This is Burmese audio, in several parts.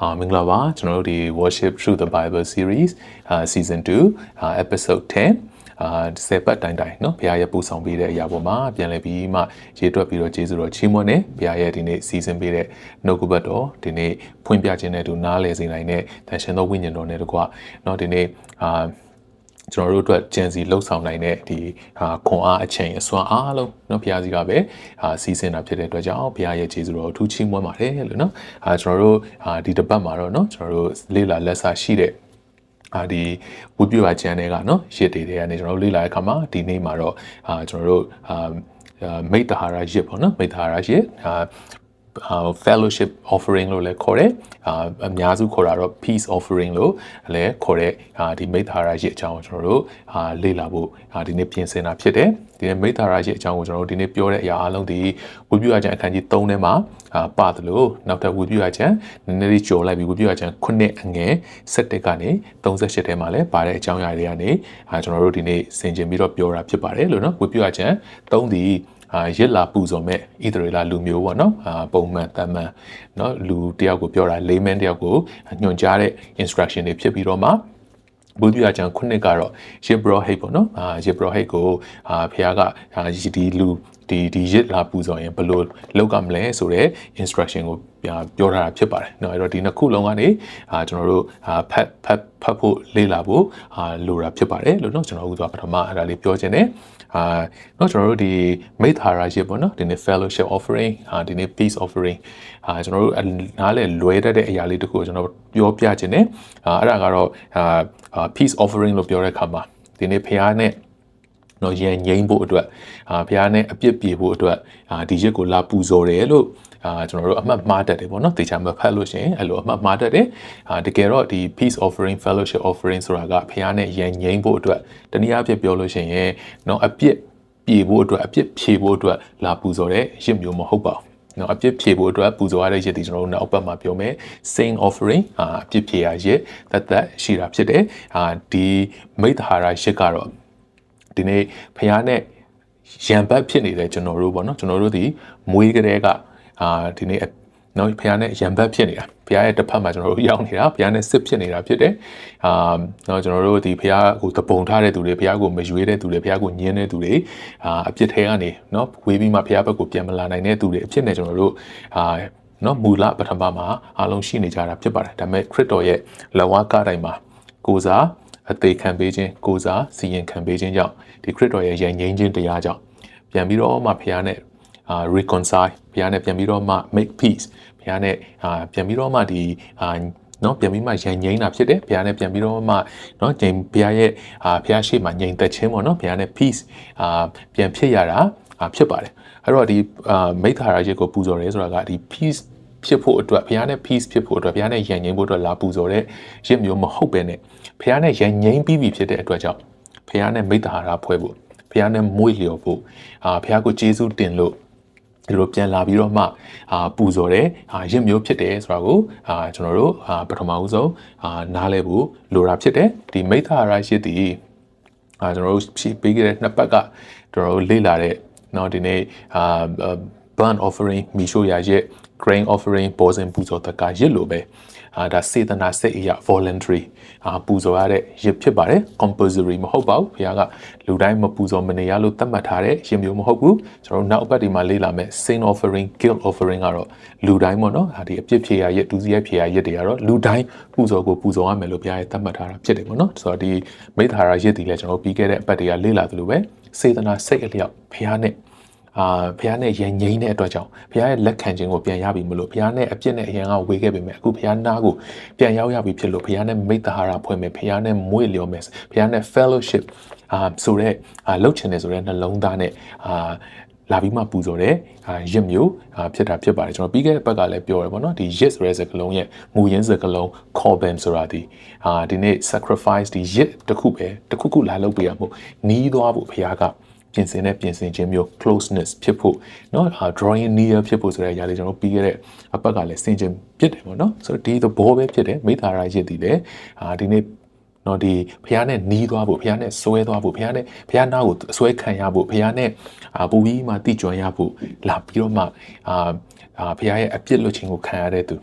အာမင်္ဂလာပါကျွန်တော်တို့ဒီ worship through the bible series အာ season 2အာ episode 10အာစေပတ်တိုင်းတိုင်းเนาะဘုရားရဲ့ပူဆောင်ပေးတဲ့အရာပေါ်မှာပြန်လည်ပြီးမှရေတွက်ပြီးတော့ကျေးဇူးတော်ချီးမွမ်းနေဘုရားရဲ့ဒီနေ့စီစဉ်ပေးတဲ့နှုတ်ကပတ်တော်ဒီနေ့ဖွင့်ပြခြင်းနဲ့အတူနားလည်စေနိုင်တဲ့တန်ရှင်သောဝိညာဉ်တော်နဲ့တကွเนาะဒီနေ့အာ ကျွန်တော်တို့အတွက်ဂျန်စီလှုပ်ဆောင်နိုင်တဲ့ဒီခွန်အားအချိန်အစွမ်းအားလုံးနော်ဘုရားစီကပဲစီစဉ်တာဖြစ်တဲ့အတွက်ကြောင့်ဘုရားရဲ့ခြေဆုတော်အထူးချီးမွမ်းပါတယ်လို့နော်အာကျွန်တော်တို့ဒီတစ်ပတ်မှာတော့နော်ကျွန်တော်တို့လေ့လာလက်စာရှိတဲ့အာဒီဝိပ္ပယချန်နယ်ကနော်ရစ်တွေတွေကနေကျွန်တော်တို့လေ့လာတဲ့အခါမှာဒီနေ့မှာတော့အာကျွန်တော်တို့အာမိတ္တဟာရရစ်ပေါ့နော်မိတ္တဟာရရစ်အာ fellowship offering လို့လည်းခေါ်တယ်အာအများစုခေါ်တာတော့ peace offering လို့လည်းခေါ်တဲ့အာဒီမိသားရာရဲ့အကြောင်းကိုကျွန်တော်တို့အာလေ့လာဖို့အာဒီနေ့ပြင်ဆင်တာဖြစ်တယ်ဒီနေ့မိသားရာရဲ့အကြောင်းကိုကျွန်တော်တို့ဒီနေ့ပြောတဲ့အရာအလုံးဒီဝိပုယချံအခန်းကြီး3ထဲမှာအာပါတယ်လို့နောက်ထပ်ဝိပုယချံနည်းနည်းလေးကြော်လိုက်ပြီးဝိပုယချံ9အငယ်7ကနေ38ထဲမှာလည်းပါတဲ့အကြောင်းအရာတွေကနေအာကျွန်တော်တို့ဒီနေ့ဆင်ခြင်ပြီးတော့ပြောတာဖြစ်ပါတယ်လို့နော်ဝိပုယချံ3ဒီအာ ရစ်လာပူဇော်မဲ့ဣသရေလလူမျိုးပေါ့နော်ပုံမှန်တမန်နော်လူတယောက်ကိုပြောတာ layman တယောက်ကိုညွှန်ကြားတဲ့ instruction တွေဖြစ်ပြီးတော့မှဘုဒ္ဓရာကျမ်းခုနှစ်ကတော့ယေဘရဟိတ်ပေါ့နော်အာယေဘရဟိတ်ကိုအာဖခင်ကဒီလူ ဒီဒီရစ်လာပူဇော်ရင်ဘယ်လိုလောက်ကမလဲဆိုတော့ instruction ကိုပြောထားတာဖြစ်ပါတယ်เนาะအဲ့တော့ဒီနှစ်ခုလုံးကနေအာကျွန်တော်တို့အာဖတ်ဖတ်ဖတ်ဖို့လေ့လာဖို့အာလိုတာဖြစ်ပါတယ်လို့เนาะကျွန်တော်တို့ကပထမအဲ့ဒါလေးပြောခြင်းနဲ့အာเนาะကျွန်တော်တို့ဒီမိတ်ဟာရရှိပေါ့နော်ဒီနေ့ fellowship offering အာဒီနေ့ peace offering အာကျွန်တော်တို့နားလဲလွဲတတ်တဲ့အရာလေးတခုကိုကျွန်တော်ပြောပြခြင်းနဲ့အာအဲ့ဒါကတော့အာ peace offering လို့ပြောတဲ့အခါမှာဒီနေ့ဖခင်နဲ့ နော်ရန်ငိမ့်ဖို့အတွက်အာဘုရားနဲ့အပြစ်ပြေဖို့အတွက်အာဒီရက်ကိုလာပူဇော်တယ်လို့အာကျွန်တော်တို့အမှတ်မှားတတ်တယ်ပေါ့နော်တေချာမဖတ်လို့ရှိရင်အဲ့လိုအမှတ်မှားတတ်တယ်အာတကယ်တော့ဒီ peace offering fellowship offering ဆိုတာကဘုရားနဲ့ရန်ငိမ့်ဖို့အတွက်တနည်းအားဖြင့်ပြောလို့ရှိရင်နော်အပြစ်ပြေဖို့အတွက်အပြစ်ဖြေဖို့အတွက်လာပူဇော်တဲ့ရစ်မျိုးမဟုတ်ပါဘူးနော်အပြစ်ဖြေဖို့အတွက်ပူဇော်ရတဲ့ရစ်ဒီကျွန်တော်တို့နောက်ပတ်မှာပြောမယ် saint offering အာအပြစ်ဖြေရရစ်သက်သက်ရှိတာဖြစ်တယ်အာဒီမိတ္တဟာရရစ်ကတော့ ဒီနေ့ဖះနဲ့ရံပတ်ဖြစ်နေတဲ့ကျွန်တော်တို့ပေါ့နော်ကျွန်တော်တို့ဒီမွေးကလေးကအာဒီနေ့နော်ဖះနဲ့ရံပတ်ဖြစ်နေတာဖះရဲ့တစ်ဖက်မှာကျွန်တော်တို့ရောက်နေတာဖះနဲ့စစ်ဖြစ်နေတာဖြစ်တယ်အာနော်ကျွန်တော်တို့ဒီဖះကိုတပုံထားတဲ့သူတွေဖះကိုမရွေးတဲ့သူတွေဖះကိုညင်းတဲ့သူတွေအာအပြစ်ထဲကနေနော်ဝေးပြီးမှဖះဘက်ကိုပြန်မလာနိုင်တဲ့သူတွေအဖြစ်နဲ့ကျွန်တော်တို့အာနော်မူလပထမမှာအားလုံးရှိနေကြတာဖြစ်ပါတယ်ဒါပေမဲ့ခရစ်တော်ရဲ့လဝါကတိုင်းမှာကိုစား အသေးခံပေးခြင်းကိုစားစီရင်ခံပေးခြင်းကြောင့်ဒီခရစ်တော်ရဲ့ယဉ်ငိမ့်ခြင်းတရားကြောင့်ပြန်ပြီးတော့မှဖခင်နဲ့အာ reconcile ဖခင်နဲ့ပြန်ပြီးတော့မှ make peace ဖခင်နဲ့အာပြန်ပြီးတော့မှဒီအာနော်ပြန်ပြီးမှရန်ငိမ့်တာဖြစ်တယ်ဘုရားနဲ့ပြန်ပြီးတော့မှနော်ငိမ့်ဘုရားရဲ့အာဘုရားရှိမှငိမ့်သက်ခြင်းပေါ့နော်ဘုရားနဲ့ peace အာပြန်ဖြစ်ရတာဖြစ်ပါတယ်အဲ့တော့ဒီအာမိသားရာကြီးကိုပူဇော်ရဲဆိုတာကဒီ peace ဖြစ်ဖို့အတွက်ဘုရားနဲ့ peace ဖြစ်ဖို့အတွက်ဘုရားနဲ့ယဉ်ငိမ့်ဖို့အတွက်လာပူဇော်တဲ့ရစ်မျိုးမဟုတ်ပဲနဲ့ဘုရားနဲ့ယဉ်ငိမ့်ပြီးပြီဖြစ်တဲ့အတွက်ကြောင့်ဘုရားနဲ့မိတ္တဟာရဖွဲ့ဖို့ဘုရားနဲ့မွေ့လျော်ဖို့အာဘုရားကိုကျေးဇူးတင်လို့ဒီလိုပြန်လာပြီးတော့မှအာပူဇော်တယ်အာရစ်မျိုးဖြစ်တယ်ဆိုတာကိုအာကျွန်တော်တို့အာပထမဦးဆုံးအာနားလဲဖို့လိုတာဖြစ်တယ်ဒီမိတ္တဟာရရှိသည်အာကျွန်တော်တို့ဖြည့်ပေးခဲ့တဲ့နှစ်ပတ်ကကျွန်တော်တို့လေ့လာတဲ့เนาะဒီနေ့အာ burn offering မိရှို့ရရဲ့ grain offering ပေါ်စဉ်ပူဇော်တကရစ်လိုပဲအာဒါစေတနာစိတ်အရာ voluntary အာပူဇော်ရတဲ့ရစ်ဖြစ်ပါတယ် compulsory မဟုတ်ပါဘူးဘုရားကလူတိုင်းမပူဇော်မနေရလို့သတ်မှတ်ထားတဲ့ရစ်မျိုးမဟုတ်ဘူးကျွန်တော်တို့နောက်အပတ်ဒီမှာလေ့လာမယ် sin offering guilt offering ကတော့လူတိုင်းပေါ့နော်ဒါဒီအပြစ်ဖြေရရစ်ဒုစရိုက်ဖြေရရစ်တွေကတော့လူတိုင်းပူဇော်ကိုပူဇော်ရမယ်လို့ဘုရားရဲ့သတ်မှတ်ထားတာဖြစ်တယ်ပေါ့နော်ဆိုတော့ဒီမိသားရရစ်တွေလည်းကျွန်တော်ပြီးခဲ့တဲ့အပတ်တွေကလေ့လာသလိုပဲစေတနာစိတ်အလျောက်ဘုရားနဲ့ အာဘုရားနဲ့ရန်ငိမ့်တဲ့အတွက်ကြောင့်ဘုရားရဲ့လက်ခံခြင်းကိုပြန်ရပြီမလို့ဘုရားနဲ့အပြစ်နဲ့အရင်ကဝေခဲ့ပေမဲ့အခုဘုရားနာကိုပြန်ရောက်ရပြီဖြစ်လို့ဘုရားနဲ့မိတ္တဟာရဖွဲ့မယ်ဘုရားနဲ့မွေ့လျော်မယ်ဘုရားနဲ့ fellowship အာဆိုတဲ့အာလှုပ်ချင်တယ်ဆိုတဲ့နှလုံးသားနဲ့အာလာပြီးမှပူဇော်တဲ့အာရစ်မျိုးအာဖြစ်တာဖြစ်ပါတယ်ကျွန်တော်ပြီးခဲ့တဲ့ဘက်ကလည်းပြောရပါတော့ဒီ yes ဆိုတဲ့စကားလုံးရဲ့မူရင်းစကားလုံး korban ဆိုတာဒီအာဒီနေ့ sacrifice ဒီ yes တခုပဲတခုခုလာလုပ်ပေးရမို့နီးသွားဖို့ဘုရားက ပြင်ဆင်တဲ့ပြင်ဆင်ခြင်းမျိုး closeness ဖြစ်ဖို့เนาะ drawing near ဖြစ်ဖို့ဆိုတဲ့အရာလေးကျွန်တော်ပြီးခဲ့တဲ့အပတ်ကလည်းဆင်ခြင်ပြစ်တယ်ပေါ့နော်ဆိုတော့ဒီသဘောပဲဖြစ်တယ်မိသားရာရစ်တည်တယ်အာဒီနေ့နော်ဒီဖះနဲ့နီးသွားဖို့ဖះနဲ့ဆွဲသွားဖို့ဖះနဲ့ဖះနာကိုဆွဲခံရဖို့ဖះနဲ့အာပူပြီးမှတိကျွမ်းရဖို့လာပြီးတော့မှအာဖះရဲ့အပြစ်လွတ်ခြင်းကိုခံရတဲ့သူ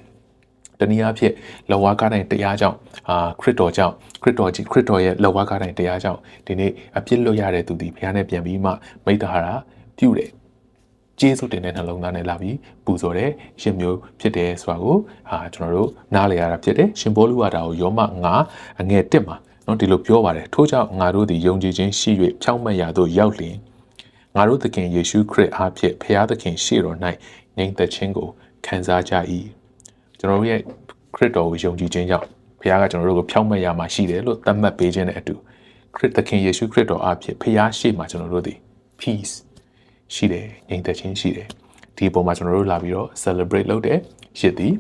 တနည်းအားဖြင့်လဝါကားတိုင်းတရားကြောင့်အာခရစ်တော်ကြောင့်ခရစ်တော်ကြီးခရစ်တော်ရဲ့လဝါကားတိုင်းတရားကြောင့်ဒီနေ့အပြစ်လွတ်ရတဲ့သူဒီဘုရားနဲ့ပြန်ပြီးမှမိတ္တဟာရာပြုတယ်ကျေးဇူးတင်တဲ့နှလုံးသားနဲ့လာပြီးပူဇော်တဲ့ရှင်မျိုးဖြစ်တယ်ဆိုတာကိုအာကျွန်တော်တို့နားလည်ရတာဖြစ်တယ်ရှင်ဘောလူဝါဒါကိုယောမ9အငယ်1မှာနော်ဒီလိုပြောပါတယ်ထို့ကြောင့်ငါတို့သည်ယုံကြည်ခြင်းရှိ၍ဖြောင့်မတ်ရာသို့ရောက်လျင်ငါတို့သခင်ယေရှုခရစ်အားဖြင့်ဖျားသခင်ရှေ့တော်၌ငြိမ်သက်ခြင်းကိုခံစားကြ၏ ကျွန်တော်တို့ရဲ့ခရစ်တော်ကိုယုံကြည်ခြင်းကြောင့်ဖခင်ကကျွန်တော်တို့ကိုဖြောင့်မတ်ရာမှာရှိတယ်လို့သတ်မှတ်ပေးခြင်းနဲ့အတူခရစ်သခင်ယေရှုခရစ်တော်အားဖြင့်ဖခင်ရှေ့မှာကျွန်တော်တို့သည် peace ရှိတယ်ငြိမ်သက်ခြင်းရှိတယ်ဒီအပေါ်မှာကျွန်တော်တို့လာပြီးတော့ celebrate လုပ်တယ်ရစ်သည်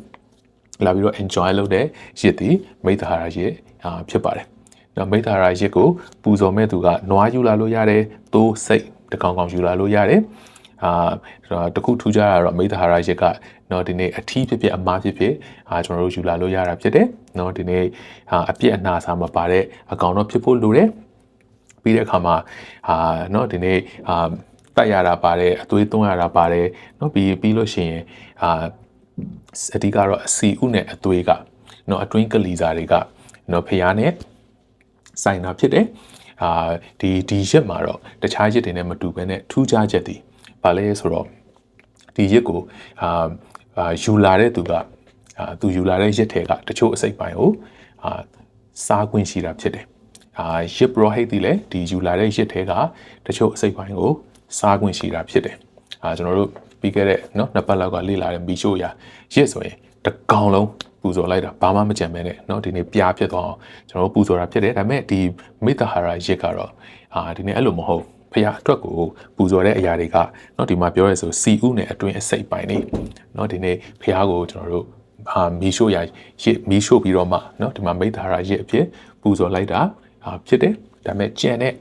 လာပြီးတော့ enjoy လုပ်တယ်ရစ်သည်မိတ္တဟာရရစ်အာဖြစ်ပါတယ်နော်မိတ္တဟာရရစ်ကိုပူဇော်မဲ့သူကနွားယူလာလို့ရတယ်သိုးစိတ်တကောင်ကောင်ယူလာလို့ရတယ် အာတခုထူးခြားတာတော့မိသဟာရရစ်ကနော်ဒီနေ့အထီးဖြစ်ဖြစ်အမားဖြစ်ဖြစ်အာကျွန်တော်တို့ယူလာလို့ရတာဖြစ်တယ်နော်ဒီနေ့အပြစ်အနာစာမပါတဲ့အကောင်တော့ဖြစ်ဖို့လိုတယ်ပြီးတဲ့အခါမှာအာနော်ဒီနေ့အာတက်ရတာပါတယ်အသွေးသွင်းရတာပါတယ်နော်ပြီးပြီးလို့ရှိရင်အာအဓိကတော့အစီဥနဲ့အသွေးကနော်အတွင်းကလီစာတွေကနော်ဖျားနဲ့ဆိုင်တာဖြစ်တယ်အာဒီဒီရက်မှာတော့တခြားရက်တွေနဲ့မတူဘဲနဲ့ထူးခြားချက်တွေ ဘာလဲဆိုတော့ဒီရက်ကိုအာယူလာတဲ့သူကအာသူယူလာတဲ့ရက်ထဲကတချို့အစိတ်ပိုင်းကိုအာစားခွင့်ရှိတာဖြစ်တယ်အာရစ်ဘရိုဟိတ်ဒီလေဒီယူလာတဲ့ရစ်ထဲကတချို့အစိတ်ပိုင်းကိုစားခွင့်ရှိတာဖြစ်တယ်အာကျွန်တော်တို့ပြီးခဲ့တဲ့เนาะနှစ်ပတ်လောက်ကလေ့လာတဲ့မီရှိုးရရစ်ဆိုရင်တကောင်လုံးပူဇော်လိုက်တာဘာမှမကြံမဲနဲ့เนาะဒီနေ့ပြားဖြစ်သွားအောင်ကျွန်တော်တို့ပူဇော်တာဖြစ်တယ်ဒါပေမဲ့ဒီမိတ္တဟာရရစ်ကတော့အာဒီနေ့အဲ့လိုမဟုတ် ဖះအတွက်ကိုပူဇော်တဲ့အရာတွေကเนาะဒီမှာပြောရဲဆိုစီဥနဲ့အတွင်းအစိတ်ပိုင်းနေเนาะဒီနေ့ဖះကိုကျွန်တော်တို့ဟာမီရှို့ရရစ်မီရှို့ပြီးတော့မှเนาะဒီမှာမိတ္တဟာရရစ်အဖြစ်ပူဇော်လိုက်တာဖြစ်တယ်ဒါပေမဲ့ကြံတဲ့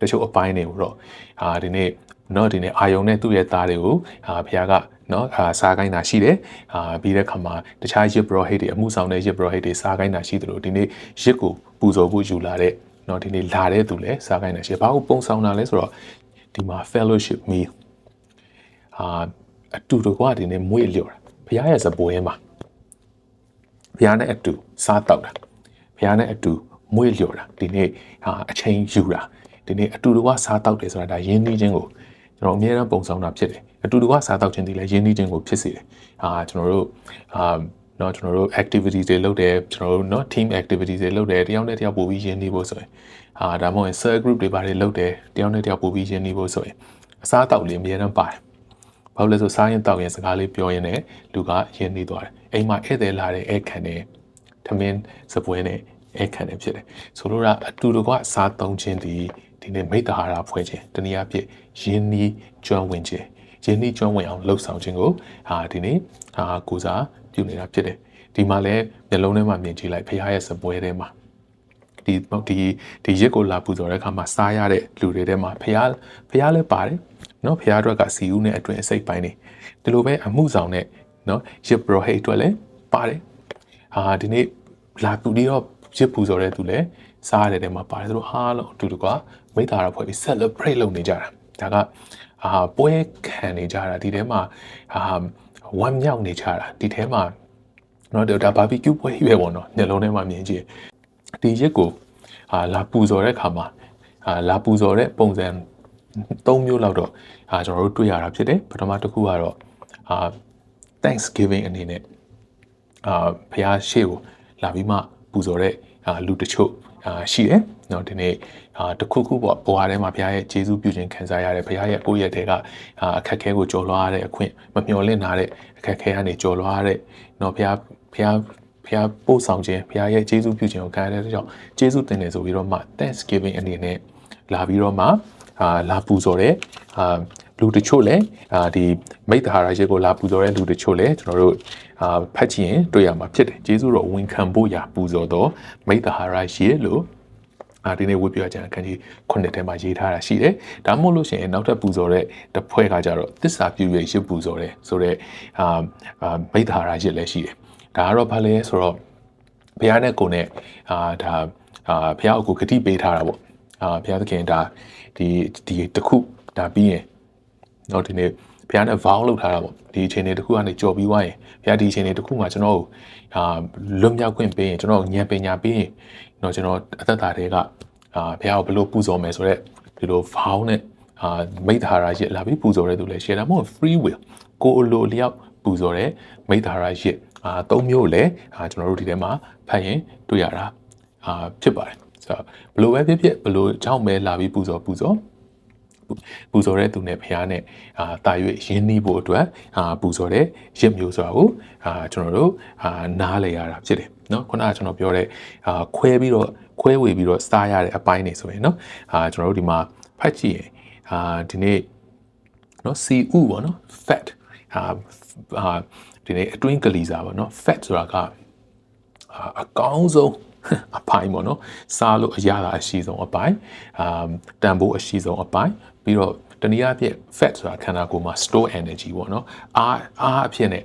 တချို့အပိုင်းတွေကိုတော့အာဒီနေ့เนาะဒီနေ့အာယုံနဲ့သူ့ရဲ့သားတွေကိုအာဘုရားကเนาะအာစားကိုင်းတာရှိတယ်အာပြီးတဲ့ခါမှာတခြားရစ်ဘရောဟိတ်တွေအမှုဆောင်တဲ့ရစ်ဘရောဟိတ်တွေစားကိုင်းတာရှိတယ်လို့ဒီနေ့ရစ်ကိုပူဇော်ဖို့ယူလာတဲ့ เนาะဒီနေ့လာတဲ့သူလည်းစားကိုင်းတာရှိဘာကိုပုံဆောင်တာလဲဆိုတော့ဒီမှာ fellowship meal အာအတူတကွဒီနေ့မွေးလျော်တာဘုရားရဲ့စပွဲမှာဘုရားနဲ့အတူစားတောက်တာဘုရားနဲ့အတူမွေးလျော်တာဒီနေ့ဟာအချိန်ယူတာဒီနေ့အတူတကွစားတောက်တယ်ဆိုတာဒါယဉ်နှီးခြင်းကိုကျွန်တော်အများအားပုံဆောင်တာဖြစ်တယ်အတူတကွစားတောက်ခြင်းဒီလည်းယဉ်နှီးခြင်းကိုဖြစ်စေတယ်ဟာကျွန်တော်တို့အာ เนาะကျွန်တော်တို့ activities တွေလုပ်တယ်ကျွန်တော်တို့เนาะ team activities တွေလုပ်တယ်တယောက်နဲ့တယောက်ပို့ပြီးယဉ်နှီးဖို့ဆိုရင်အာဒါမှမဟုတ် cell group တွေဘာတွေလုပ်တယ်တယောက်နဲ့တယောက်ပို့ပြီးယဉ်နှီးဖို့ဆိုရင်အစားတောက်လေးအများအားပါတယ်ဘာလို့လဲဆိုစားရင်တောက်ရင်စကားလေးပြောရင်လည်းလူကယဉ်နှီးသွားတယ်အိမ်မှာဧည့်သည်လာတဲ့ဧည့်ခံတယ်ထမင်းစပွဲနဲ့ဧခံနေဖြစ်တယ်ဆိုလိုတာအတူတကွစားသုံးခြင်းဒီဒီနေ့မိတ္တဟာရဖွဲ့ခြင်းတနည်းအားဖြင့်ယင်းနီးကျွမ်းဝင်ခြင်းယင်းနီးကျွမ်းဝင်အောင်လှုပ်ဆောင်ခြင်းကိုဟာဒီနေ့ဟာကိုစား ပြုနေတာဖြစ်တယ်ဒီမှာလည်းမျက်လုံးထဲမှာမြင်ကြည့်လိုက်ဖခင်ရဲ့စပွဲထဲမှာဒီဒီဒီရက်ကိုလာပူဇော်တဲ့အခါမှာစားရတဲ့လူတွေထဲမှာဖခင်ဖခင်လည်းပါတယ်နော်ဖခင်အတွက်ကစီဦးနဲ့အတွင်အစိတ်ပိုင်းနေဒီလိုပဲအမှုဆောင်တဲ့နော်ရစ်ဘရိုဟိတ်အတွက်လည်းပါတယ်ဟာဒီနေ့လာပူပြီးတော့ရစ်ပူဇော်တဲ့သူလည်းစားရတဲ့တဲမှာပါတယ်သူတို့အားလုံးအတူတူကမိသားစုဖွဲ့ပြီး celebrate လုပ်နေကြတာဒါကအာပွဲခံနေကြတာဒီထဲမှာအာ ဝမ်းမြောက်နေကြတာဒီထဲမှာနော်ဒါဘာဘီကျူပွဲရွယ်ပေါ့နော်ညလုံးထဲမှာမြင်ကြည့်ဒီရက်ကိုအာလာပူဇော်တဲ့ခါမှာအာလာပူဇော်တဲ့ပုံစံ၃မျိုးလောက်တော့အာကျွန်တော်တို့တွေ့ရတာဖြစ်တယ်ပထမတစ်ခုကတော့အာ Thanksgiving အနေနဲ့အာဖះရှေ့ကိုလာပြီးမှပူဇော်တဲ့လူတချို့ ရှိတယ်เนาะဒီနေ့တခုခုပေါ့ဘဝထဲမှာဘုရားရဲ့ကျေးဇူးပြုခြင်းခံစားရတယ်ဘုရားရဲ့ကိုယ့်ရဲ့တဲကအခက်ခဲကိုကြော်လွှားရတဲ့အခွင့်မမျှော်လင့်ထားတဲ့အခက်ခဲကနေကြော်လွှားရတဲ့เนาะဘုရားဘုရားဘုရားပို့ဆောင်ခြင်းဘုရားရဲ့ကျေးဇူးပြုခြင်းကိုခံရတဲ့ကြောင့်ကျေးဇူးတင်တယ်ဆိုပြီးတော့မှ Thanksgiving အနေနဲ့လာပြီးတော့မှအာလာပူဇော်တဲ့အာ လူတချို့လည်းအာဒီမိတ္တဟာရရဲ့ကိုလာပူဇော်တဲ့လူတချို့လည်းကျွန်တော်တို့အာဖတ်ကြည့်ရင်တွေ့ရမှာဖြစ်တယ်ကျေးဇူးတော်ဝန်ခံဖို့ရာပူဇော်တော်မိတ္တဟာရရှိလို့အာဒီနေ့ဝေပြောကြတဲ့အခန်းကြီး9ထဲမှာရေးထားတာရှိတယ်။ဒါမှမဟုတ်လို့ရှိရင်နောက်ထပ်ပူဇော်တဲ့တဖွဲကကြတော့တစ္ဆာပြုရရစ်ပူဇော်တယ်ဆိုတော့အာမိတ္တဟာရရစ်လည်းရှိတယ်။ဒါကတော့ဘာလဲဆိုတော့ဘုရားနဲ့ကိုယ်နဲ့အာဒါအာဘုရားအကူဂတိပေးထားတာပေါ့။အာဘုရားသခင်ဒါဒီဒီတခုဒါပြီးရင် နော်ဒီနေ့ဘုရားနဲ့ vow လုပ်ထားတာပေါ့ဒီအခြေအနေတစ်ခုကနေကြော်ပြီးွားရင်ဘုရားဒီအခြေအနေတစ်ခုမှာကျွန်တော်ကိုအာလွတ်မြောက်ခွင့်ပေးရင်ကျွန်တော်ဉာဏ်ပညာပေးရင်နော်ကျွန်တော်အသက်တာတွေကအာဘုရားကိုဘယ်လိုပူဇော်မယ်ဆိုတော့ဒီလို vow နဲ့အာမိဓာရာရစ်လာပြီးပူဇော်တဲ့သူလည်းရှိတယ်ဒါမှမဟုတ် free will ကိုအလိုလျောက်ပူဇော်တဲ့မိဓာရာရစ်အာသုံးမျိုးလည်းအာကျွန်တော်တို့ဒီထဲမှာဖတ်ရင်တွေ့ရတာအာဖြစ်ပါတယ်ဆိုတော့ဘလို့ပဲဖြစ်ဖြစ်ဘလို့ကြောင့်ပဲလာပြီးပူဇော်ပူဇော် ပူဇော်တဲ့သူနဲ့ဘုရားနဲ့အာတာ၍ရင်းနှီးဖို့အတွက်အာပူဇော်တဲ့ရစ်မျိုးဆိုတာကိုအာကျွန်တော်တို့အာနားလည်ရတာဖြစ်တယ်เนาะခုနကကျွန်တော်ပြောတဲ့အာခွဲပြီးတော့ခွဲဝေပြီးတော့စားရတဲ့အပိုင်းနေဆိုရင်เนาะအာကျွန်တော်တို့ဒီမှာဖတ်ကြည့်ရင်အာဒီနေ့เนาะ CU ပေါ့เนาะ fat အာအာဒီနေ့အတွင်းကလေးစားပေါ့เนาะ fat ဆိုတာကအကောင်းဆုံးအပိုင်းပေါ့နော်စားလို့အရသာအရှိဆုံးအပိုင်းအာတန်ဖိုးအရှိဆုံးအပိုင်း ပြီးတော့တနည်းအားဖြင့် fat ဆိုတာခန္ဓာကိုယ်မှာ store energy ပေါ့နော်အားအားအဖြစ်နဲ့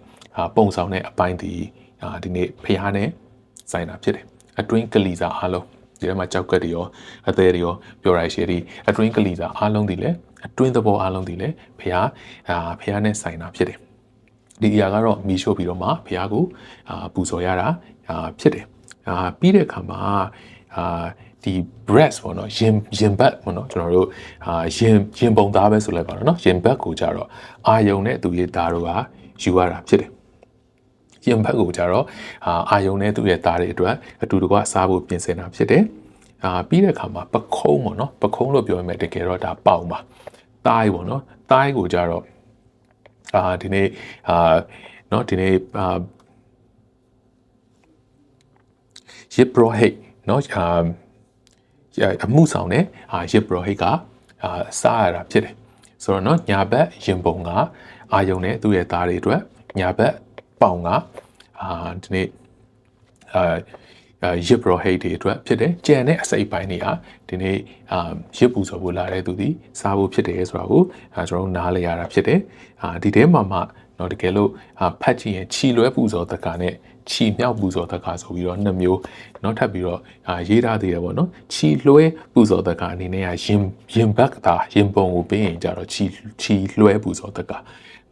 ပုံဆောင်တဲ့အပိုင်းဒီဒီနေ့ဖျားနဲ့ဆိုင်တာဖြစ်တယ်အတွင်းကလေးစားအားလုံးဒီထဲမှာကြောက်ကက်တွေရောအသေးတွေရောပြောရရှိသည်အတွင်းကလေးစားအားလုံးဒီလေအတွင်းသဘောအားလုံးဒီလေဖျားအာဖျားနဲ့ဆိုင်တာဖြစ်တယ်ဒီအရာကတော့မီးရှို့ပြီးတော့မှဖျားကိုအာပူဇော်ရတာအာဖြစ်တယ်အာပြီးတဲ့အခါမှာအာ ဒီ breast ပေါ့နော်ရင်ရင်ဘတ်ပေါ့နော်ကျွန်တော်တို့အာရင်ရင်ပုံသားပဲဆိုလိုက်ပါတော့နော်ရင်ဘတ်ကိုကြတော့အာယုံနဲ့သူရဲ့သားတို့ကယူရတာဖြစ်တယ်ရင်ဘတ်ကိုကြတော့အာအာယုံနဲ့သူ့ရဲ့သားတွေအတွက်အတူတကွစားဖို့ပြင်ဆင်တာဖြစ်တယ်အာပြီးတဲ့အခါမှာပခုံးပေါ့နော်ပခုံးလို့ပြောရမယ်တကယ်တော့ဒါပေါင်ပါတိုင်းပေါ့နော်တိုင်းကိုကြတော့အာဒီနေ့အာเนาะဒီနေ့အာရစ်ဘရိုဟိတ်เนาะအာ အမှုဆောင်တဲ့အာရစ်ဘရိုဟိတ်ကအာစားရတာဖြစ်တယ်ဆိုတော့เนาะညာဘက်ရင်ပုံကအာယုံနဲ့သူ့ရဲ့သားတွေအတွက်ညာဘက်ပေါင်ကအာဒီနေ့အာရစ်ဘရိုဟိတ်တွေအတွက်ဖြစ်တယ်ကြံတဲ့အစိပ်ပိုင်းတွေကဒီနေ့အာရစ်ပူဆိုဖို့လာတဲ့သူဒီစားဖို့ဖြစ်တယ်ဆိုတာကိုအာကျွန်တော်တို့နားလည်ရတာဖြစ်တယ်အာဒီထဲမှာမှเนาะတကယ်လို့ဖတ်ကြည့်ရင်ခြီလွဲပူဇော်တက္ကနဲ့ ချီမြောက်ပူဇော်သက်ခါဆိုပြီးတော့နှစ်မျိုးနောက်ထပ်ပြီးတော့ရေးထားသေးတယ်ပေါ့နော်ချီလွဲပူဇော်သက်ခါအနေနဲ့ကရင်ရင်ဘက်တာရင်ပုံကိုပေးရင်ကြတော့ချီချီလွဲပူဇော်သက်ခါ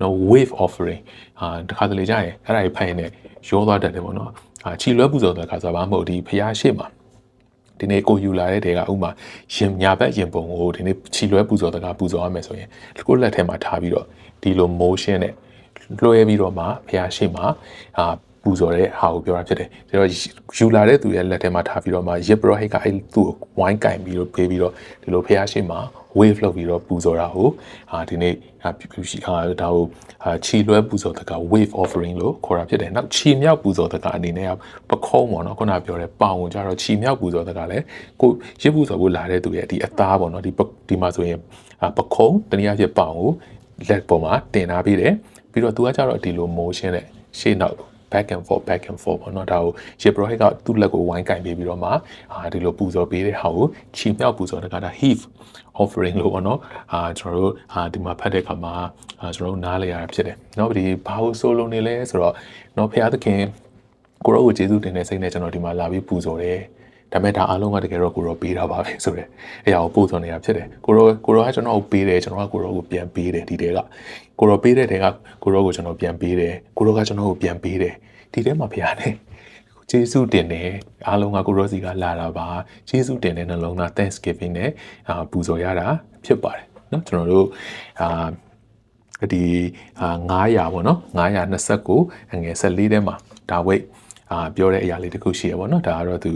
နော် wave offering ဟာတခါတလေကြာရင်အဲ့ဒါကြီးဖိုင်နေရောသွားတတ်တယ်ပေါ့နော်အာချီလွဲပူဇော်သက်ခါဆိုတော့ဘာမှမဟုတ်ဒီဖျားရှိမှာဒီနေ့ကိုယူလာတဲ့တဲကဥမာရင်ညာဘက်ရင်ပုံကိုဒီနေ့ခြီလွဲပူဇော်တကာပူဇော်ရမယ်ဆိုရင်ကိုယ့်လက်ထဲမှာထားပြီးတော့ဒီလို motion နဲ့လွှဲပြီးတော့မှဖျားရှိမှအာ ပူဇော်တဲ့ဟာကိုပြောတာဖြစ်တယ်ဒါတော့ယူလာတဲ့သူရဲ့လက်ထဲမှာထားပြီးတော့မှရစ်ဘရောဟိတ်ကအဲ့သူ့ကိုဝိုင်းကင်ပြီးတော့ပေးပြီးတော့ဒီလိုဖျားရှိမှာ wave လုပ်ပြီးတော့ပူဇော်တာကိုအာဒီနေ့အာဒါကိုအာခြီလွဲပူဇော်တက wave offering လို့ခေါ်တာဖြစ်တယ်နောက်ခြီမြောက်ပူဇော်တကအနေနဲ့ပခုံးပေါ့နော်ခုနပြောတဲ့ပေါင်ကိုကြတော့ခြီမြောက်ပူဇော်တကလည်းကိုရစ်ပူဇော်ဖို့လာတဲ့သူရဲ့ဒီအသားပေါ့နော်ဒီဒီမှာဆိုရင်ပခုံးတနည်းအားဖြင့်ပေါင်ကိုလက်ပေါ်မှာတင်ထားပြီးတယ်ပြီးတော့သူကကြတော့ဒီလို motion နဲ့ရှေ့နောက် back and forth back and forth ပေါ့နော်ဒါကိုရေပရိုဟစ်ကသူ့လက်ကိုဝိုင်းကင်ပေးပြီးတော့မှအာဒီလိုပူဇော်ပေးတဲ့ဟာကိုချီမြောက်ပူဇော်တဲ့ကတာ heave offering လို့ပေါ့နော်အာကျွန်တော်တို့အာဒီမှာဖတ်တဲ့အခါမှာအာကျွန်တော်တို့နားလည်ရတာဖြစ်တယ်เนาะဒီဘာလို့ဆိုလိုနေလဲဆိုတော့เนาะဖခင်သခင်ကိုရောကိုကျေးဇူးတင်တဲ့စိတ်နဲ့ကျွန်တော်ဒီမှာလာပြီးပူဇော်တယ် ဒါပေမဲ့ဒါအားလုံးကတကယ်တော့ကိုရောပေးတာပါပဲဆိုတော့အရာကိုပို့ဆောင်နေတာဖြစ်တယ်ကိုရောကိုရောကကျွန်တော်ကိုပေးတယ်ကျွန်တော်ကကိုရောကိုပြန်ပေးတယ်ဒီတဲကကိုရောပေးတဲ့တဲကကိုရောကိုကျွန်တော်ပြန်ပေးတယ်ကိုရောကကျွန်တော်ကိုပြန်ပေးတယ်ဒီထဲမှာဖခင်နဲ့ကျေးဇူးတင်တယ်အားလုံးကကိုရောစီကလာတာပါကျေးဇူးတင်တဲ့နှလုံးသား Thanksgiving နဲ့အာပူဇော်ရတာဖြစ်ပါတယ်เนาะကျွန်တော်တို့အာဒီအာ900ပေါ့နော်929အငယ်14ထဲမှာဒါဝိတ်အာပြောတဲ့အရာလေးတစ်ခုရှိရပေါ့နော်ဒါကတော့သူ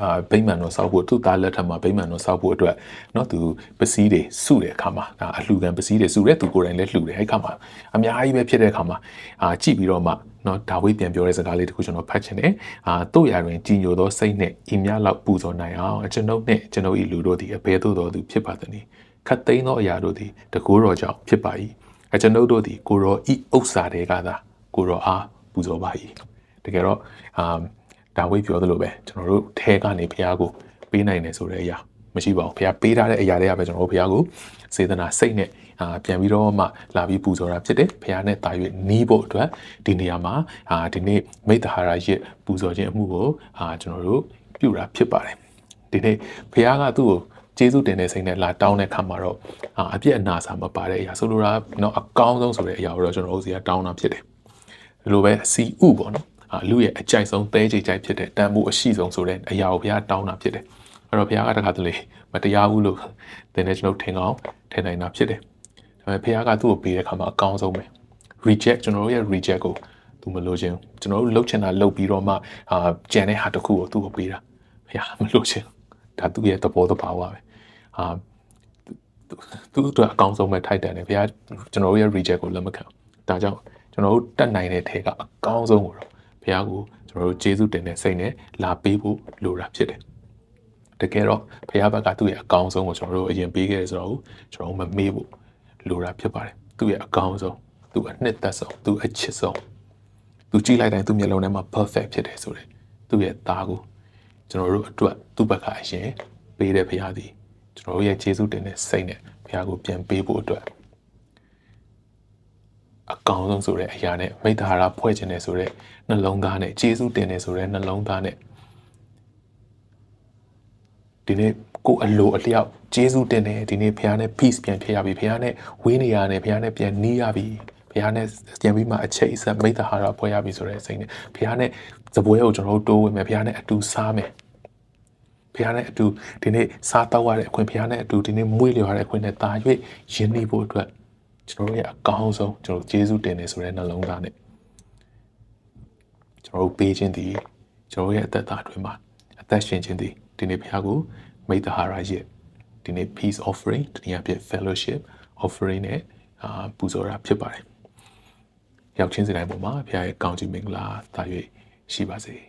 အာဗိမာန်တော်ဆောက်ဖို့သူ့သားလက်ထက်မှာဗိမာန်တော်ဆောက်ဖို့အတွက်เนาะသူပစ္စည်းတွေစုတဲ့အခါမှာဒါအလှူခံပစ္စည်းတွေစုတဲ့သူကိုယ်တိုင်လည်းလှူတယ်အဲ့ခါမှာအများကြီးပဲဖြစ်တဲ့အခါမှာအာကြည့်ပြီးတော့မှเนาะဒါဝိပြန်ပြောတဲ့စကားလေးတခုကျွန်တော်ဖတ်ချင်တယ်အာတို့ရာတွင်ကြည်ညိုသောစိတ်နဲ့ဤများလောက်ပူဇော်နိုင်အောင်ကျွန်ုပ်နဲ့ကျွန်ုပ်၏လူတို့သည်အဘယ်သို့သောသူဖြစ်ပါသနည်းခတ်သိမ်းသောအရာတို့သည်တကူတော်ကြောင့်ဖြစ်ပါ၏အကျွန်ုပ်တို့သည်ကိုရောဤဥစ္စာတွေကသာကိုရောအားပူဇော်ပါ၏တကယ်တော့အာ ဒါဝိပြောသလိုပဲကျွန်တော်တို့ထဲကနေဘုရားကိုပေးနိုင်တယ်ဆိုတဲ့အရာမရှိပါဘူးဘုရားပေးထားတဲ့အရာတွေကပဲကျွန်တော်တို့ဘုရားကိုစေတနာစိတ်နဲ့အာပြန်ပြီးတော့မှလာပြီးပူဇော်တာဖြစ်တယ်ဘုရားနဲ့တာ၍နီးဖို့အတွက်ဒီနေရာမှာအာဒီနေ့မိတ္တဟာရရစ်ပူဇော်ခြင်းအမှုကိုအာကျွန်တော်တို့ပြုတာဖြစ်ပါတယ်ဒီနေ့ဘုရားကသူ့ကိုကျေးဇူးတင်တဲ့စိတ်နဲ့လာတောင်းတဲ့ခါမှာတော့အာအပြစ်အနာစာမပါတဲ့အရာဆိုလိုတာတော့အကောင်းဆုံးဆိုတဲ့အရာကိုတော့ကျွန်တော်တို့စီကတောင်းတာဖြစ်တယ်ဒီလိုပဲစီဥပေါ့နော်အာ လူရဲ့အကြိုက်ဆုံးသဲကြိတ်ကြိုက်ဖြစ်တဲ့တန်ဖိုးအရှိဆုံးဆိုတဲ့အရာကိုဘုရားတောင်းတာဖြစ်တယ်အဲ့တော့ဘုရားကတခါတလေမတရားဘူးလို့သင်တဲ့ကျွန်တော်ထင်အောင်ထင်နိုင်တာဖြစ်တယ်ဒါပေမဲ့ဘုရားကသူ့ကိုပေးတဲ့ခါမှာအကောင်းဆုံးပဲ reject ကျွန်တော်တို့ရဲ့ reject ကိုသူမလို့ခြင်းကျွန်တော်တို့လှုပ်ချင်တာလှုပ်ပြီးတော့မှအာကြံတဲ့ဟာတစ်ခုကိုသူ့ကိုပေးတာဘုရားမလို့ခြင်းဒါသူ့ရဲ့သဘောတဘာဝပဲအာသူ့အတွက်အကောင်းဆုံးပဲထိုက်တန်တယ်ဘုရားကျွန်တော်တို့ရဲ့ reject ကိုလက်မခံဒါကြောင့်ကျွန်တော်တို့တတ်နိုင်တဲ့ထဲကအကောင်းဆုံးကိုတော့ ဘုရားကိုကျွန်တော်တို့ကျေးဇူးတင်တဲ့စိတ်နဲ့လာပေးဖို့လိုတာဖြစ်တယ်တကယ်တော့ဘုရားဘက်ကသူ့ရဲ့အကောင်းဆုံးကိုကျွန်တော်တို့အရင်ပေးခဲ့တယ်ဆိုတော့ကျွန်တော်တို့မမေ့ဖို့လိုတာဖြစ်ပါတယ်သူ့ရဲ့အကောင်းဆုံးသူအနှစ်သက်ဆုံးသူအချစ်ဆုံးသူကြည့်လိုက်တိုင်းသူ့မျက်လုံးထဲမှာ perfect ဖြစ်တယ်ဆိုတယ်သူ့ရဲ့သားကိုကျွန်တော်တို့အတွက်သူ့ဘက်ကအရင်ပေးတဲ့ဘုရားသည်ကျွန်တော်တို့ရဲ့ကျေးဇူးတင်တဲ့စိတ်နဲ့ဘုရားကိုပြန်ပေးဖို့အတွက် အကောင်းဆုံးဆိုတဲ့အရာနဲ့မိတ္တဟာရဖွဲ့ခြင်းနဲ့ဆိုတဲ့နှလုံးသားနဲ့ကျေးဇူးတင်တယ်ဆိုတဲ့နှလုံးသားနဲ့ဒီနေ့ကိုယ်အလိုအလျောက်ကျေးဇူးတင်တယ်ဒီနေ့ဘုရားနဲ့ peace ပြန်ဖြစ်ရပြီဘုရားနဲ့ဝေးနေရတယ်ဘုရားနဲ့ပြန်နီးရပြီဘုရားနဲ့ပြန်ပြီးမှအချိတ်အဆက်မိတ္တဟာရဖွဲ့ရပြီဆိုတဲ့စိတ်နဲ့ဘုရားနဲ့ဇပွဲကိုကျွန်တော်တို့တိုးဝင်မယ်ဘုရားနဲ့အတူစားမယ်ဘုရားနဲ့အတူဒီနေ့စားတော့ရတဲ့အခွင့်ဘုရားနဲ့အတူဒီနေ့မွေးလျော်ရတဲ့အခွင့်နဲ့တာ၍ယဉ်နေဖို့အတွက် ကျွန်တော်တို့ရဲ့အကောင်းဆုံးကျွန်တော်တို့ကျေးဇူးတင်နေဆိုတဲ့နှလုံးသားနဲ့ကျွန်တော်တို့ပေးခြင်းဒီကျွန်တော်တို့ရဲ့အသက်တာအတွင်းမှာအသက်ရှင်ခြင်းဒီဒီနေ့ဘုရားကိုမိတ္တဟာရရဲ့ဒီနေ့ peace offering ဒီနေ့အဖြစ် fellowship offering နဲ့အာပူဇော်တာဖြစ်ပါတယ်ရောက်ချင်းစတိုင်းပေါ်မှာဘုရားရဲ့ကောင်းချီးမင်္ဂလာတာ၍ရှိပါစေ။